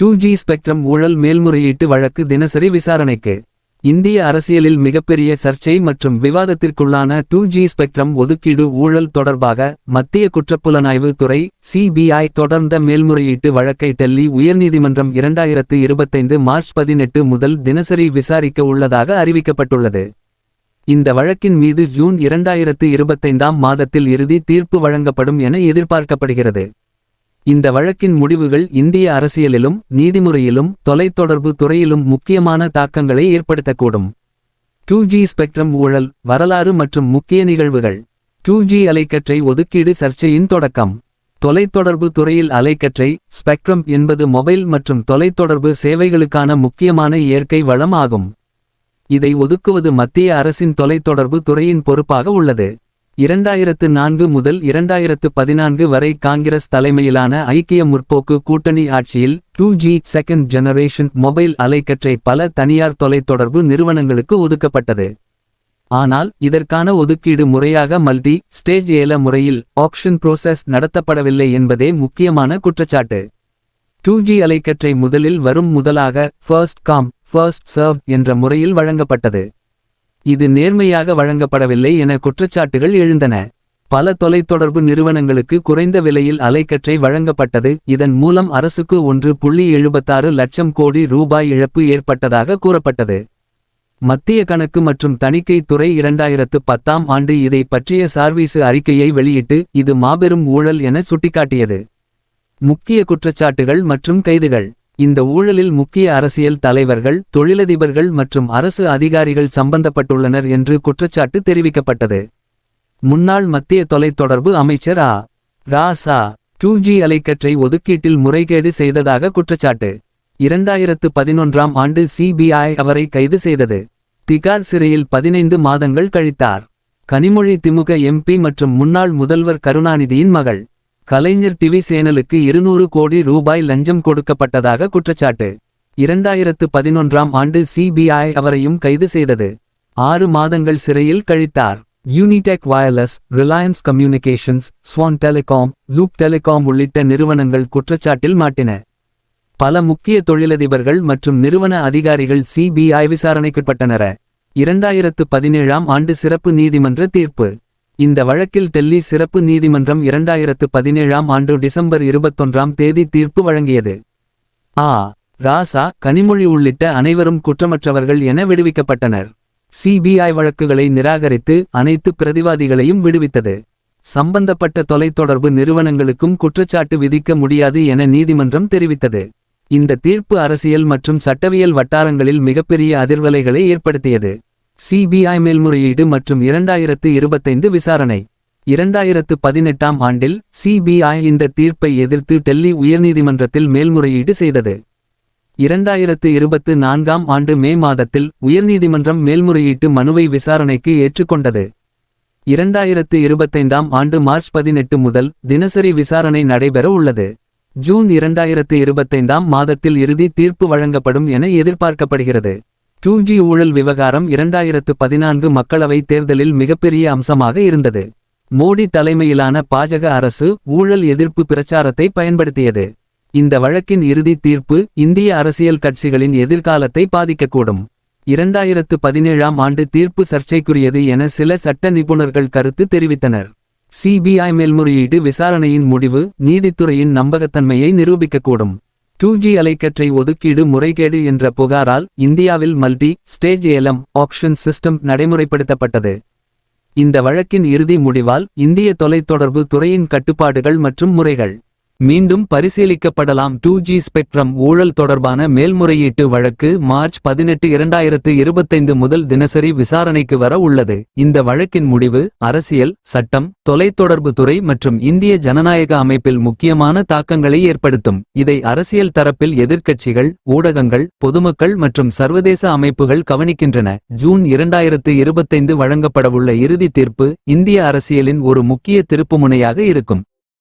Two G spectrum ஊழல் மேல்முறையீட்டு வழக்கு தினசரி விசாரணைக்கு. இந்திய அரசியலில் மிகப்பெரிய சர்ச்சை மற்றும் விவாதத்திற்குள்ளான டூ ஜி ஸ்பெக்ட்ரம் ஒதுக்கீடு ஊழல் தொடர்பாக மத்திய குற்றப்புலனாய்வு துறை சிபிஐ தொடர்ந்த மேல்முறையீட்டு வழக்கை டெல்லி உயர்நீதிமன்றம் இரண்டாயிரத்து இருபத்தைந்து மார்ச் பதினெட்டு முதல் தினசரி விசாரிக்க உள்ளதாக அறிவிக்கப்பட்டுள்ளது. இந்த வழக்கின் மீது ஜூன் இரண்டாயிரத்து இருபத்தைந்தாம் மாதத்தில் இறுதி தீர்ப்பு வழங்கப்படும் என எதிர்பார்க்கப்படுகிறது. இந்த வழக்கின் முடிவுகள் இந்திய அரசியலிலும் நீதிமுறையிலும் தொலைத்தொடர்பு துறையிலும் முக்கியமான தாக்கங்களை ஏற்படுத்தக்கூடும். டூ ஜி ஸ்பெக்ட்ரம் ஊழல் வரலாறு மற்றும் முக்கிய நிகழ்வுகள். டூ ஜி அலைக்கற்றை ஒதுக்கீடு சர்ச்சையின் தொடக்கம். தொலைத்தொடர்பு துறையில் அலைக்கற்றை ஸ்பெக்ட்ரம் என்பது மொபைல் மற்றும் தொலைத்தொடர்பு சேவைகளுக்கான முக்கியமான இயற்கை வளம் ஆகும். இதை ஒதுக்குவது மத்திய அரசின் தொலைத்தொடர்பு துறையின் பொறுப்பாக உள்ளது. இரண்டாயிரத்து நான்கு முதல் இரண்டாயிரத்து பதினான்கு வரை காங்கிரஸ் தலைமையிலான ஐக்கிய முற்போக்கு கூட்டணி ஆட்சியில் two G second generation mobile அலைக்கற்றை பல தனியார் தொலைத்தொடர்பு நிறுவனங்களுக்கு ஒதுக்கப்பட்டது. ஆனால் இதற்கான ஒதுக்கீடு முறையாக மல்டி ஸ்டேஜ் ஏல முறையில் ஆக்ஷன் ப்ரோசஸ் நடத்தப்படவில்லை என்பதே முக்கியமான குற்றச்சாட்டு. டூ ஜி அலைக்கற்றை முதலில் வரும் முதலாக ஃபர்ஸ்ட் காம் ஃபர்ஸ்ட் சர்வ் என்ற முறையில் வழங்கப்பட்டது. இது நேர்மையாக வழங்கப்படவில்லை என குற்றச்சாட்டுகள் எழுந்தன. பல தொலைத்தொடர்பு நிறுவனங்களுக்கு குறைந்த விலையில் அலைக்கற்றை வழங்கப்பட்டது. இதன் மூலம் அரசுக்கு ஒன்று புள்ளி எழுபத்தாறு லட்சம் கோடி ரூபாய் இழப்பு ஏற்பட்டதாக கூறப்பட்டது. மத்திய கணக்கு மற்றும் தணிக்கை துறை இரண்டாயிரத்து பத்தாம் ஆண்டு இதை பற்றிய சார்வீசு அறிக்கையை வெளியிட்டு இது மாபெரும் ஊழல் என சுட்டிக்காட்டியது. முக்கிய குற்றச்சாட்டுகள் மற்றும் கைதுகள். இந்த ஊழலில் முக்கிய அரசியல் தலைவர்கள் தொழிலதிபர்கள் மற்றும் அரசு அதிகாரிகள் சம்பந்தப்பட்டுள்ளனர் என்று குற்றச்சாட்டு தெரிவிக்கப்பட்டது. முன்னாள் மத்திய தொலைத்தொடர்பு அமைச்சர் ஆ. ரா சா அலைக்கற்றை ஒதுக்கீட்டில் முறைகேடு செய்ததாக குற்றச்சாட்டு. இரண்டாயிரத்து பதினொன்றாம் ஆண்டு சிபிஐ அவரை கைது செய்தது. திகார் சிறையில் பதினைந்து மாதங்கள் கழித்தார். கனிமொழி திமுக எம்பி மற்றும் முன்னாள் முதல்வர் கருணாநிதியின் மகள். கலைஞர் டிவி சேனலுக்கு இருநூறு கோடி ரூபாய் லஞ்சம் கொடுக்கப்பட்டதாக குற்றச்சாட்டு. இரண்டாயிரத்து பதினொன்றாம் ஆண்டு சிபிஐ அவரையும் கைது செய்தது. ஆறு மாதங்கள் சிறையில் கழித்தார். Unitech wireless Reliance communications Swan telecom Loop telecom உள்ளிட்ட நிறுவனங்கள் குற்றச்சாட்டில் மாட்டின. பல முக்கிய தொழிலதிபர்கள் மற்றும் நிறுவன அதிகாரிகள் சிபிஐ விசாரணைக்குட்பட்டனர். இரண்டாயிரத்து பதினேழாம் ஆண்டு சிறப்பு நீதிமன்ற தீர்ப்பு. இந்த வழக்கில் டெல்லி சிறப்பு நீதிமன்றம் இரண்டாயிரத்து பதினேழாம் ஆண்டு டிசம்பர் இருபத்தொன்றாம் தேதி தீர்ப்பு வழங்கியது. ஆ. ராசா கனிமொழி உள்ளிட்ட அனைவரும் குற்றமற்றவர்கள் என விடுவிக்கப்பட்டனர். சிபிஐ வழக்குகளை நிராகரித்து அனைத்து பிரதிவாதிகளையும் விடுவித்தது. சம்பந்தப்பட்ட தொலைத்தொடர்பு நிறுவனங்களுக்கும் குற்றச்சாட்டு விதிக்க முடியாது என நீதிமன்றம் தெரிவித்தது. இந்த தீர்ப்பு அரசியல் மற்றும் சட்டவியல் வட்டாரங்களில் மிகப்பெரிய அதிர்வலைகளை ஏற்படுத்தியது. சிபிஐ மேல்முறையீடு மற்றும் இரண்டாயிரத்து இருபத்தைந்து விசாரணை. இரண்டாயிரத்து பதினெட்டாம் ஆண்டில் சிபிஐ இந்த தீர்ப்பை எதிர்த்து டெல்லி உயர்நீதிமன்றத்தில் மேல்முறையீடு செய்தது. இரண்டாயிரத்து இருபத்து நான்காம் ஆண்டு மே மாதத்தில் உயர்நீதிமன்றம் மேல்முறையீட்டு மனுவை விசாரணைக்கு ஏற்றுக்கொண்டது. இரண்டாயிரத்து இருபத்தைந்தாம் ஆண்டு மார்ச் பதினெட்டு முதல் தினசரி விசாரணை நடைபெற உள்ளது. ஜூன் இரண்டாயிரத்து இருபத்தைந்தாம் மாதத்தில் இறுதி தீர்ப்பு வழங்கப்படும் என எதிர்பார்க்கப்படுகிறது. டூ ஊழல் விவகாரம் இரண்டாயிரத்து பதினான்கு மக்களவைத் தேர்தலில் மிகப்பெரிய அம்சமாக இருந்தது. மோடி தலைமையிலான பாஜக அரசு ஊழல் எதிர்ப்பு பிரச்சாரத்தை பயன்படுத்தியது. இந்த வழக்கின் இறுதி தீர்ப்பு இந்திய அரசியல் கட்சிகளின் எதிர்காலத்தை பாதிக்கக்கூடும். இரண்டாயிரத்து பதினேழாம் ஆண்டு தீர்ப்பு சர்ச்சைக்குரியது என சில சட்ட நிபுணர்கள் கருத்து தெரிவித்தனர். சிபிஐ மேல்முறையீடு விசாரணையின் முடிவு நீதித்துறையின் நம்பகத்தன்மையை நிரூபிக்கக்கூடும். டூ ஜி அலைக்கற்றை ஒதுக்கீடு முறைகேடு என்ற புகாரால் இந்தியாவில் மல்டி ஸ்டேஜ் ஏலம் ஆக்ஷன் சிஸ்டம் நடைமுறைப்படுத்தப்பட்டது. இந்த வழக்கின் இறுதி முடிவால் இந்திய தொலைத்தொடர்பு துறையின் கட்டுப்பாடுகள் மற்றும் முறைகள். மீண்டும் பரிசீலிக்கப்படலாம் டூ ஜி ஸ்பெக்ட்ரம் ஊழல் தொடர்பான மேல்முறையீட்டு வழக்கு மார்ச் பதினெட்டு இரண்டாயிரத்து இருபத்தைந்து முதல் தினசரி விசாரணைக்கு வர உள்ளது. இந்த வழக்கின் முடிவு அரசியல் சட்டம் தொலைத்தொடர்பு துறை மற்றும் இந்திய ஜனநாயக அமைப்பில் முக்கியமான தாக்கங்களை ஏற்படுத்தும். இதை அரசியல் தரப்பில் எதிர்க்கட்சிகள் ஊடகங்கள் பொதுமக்கள் மற்றும் சர்வதேச அமைப்புகள் கவனிக்கின்றன. ஜூன் இரண்டாயிரத்து இருபத்தைந்து வழங்கப்படவுள்ள இறுதி தீர்ப்பு இந்திய அரசியலின் ஒரு முக்கிய திருப்புமுனையாக இருக்கும்.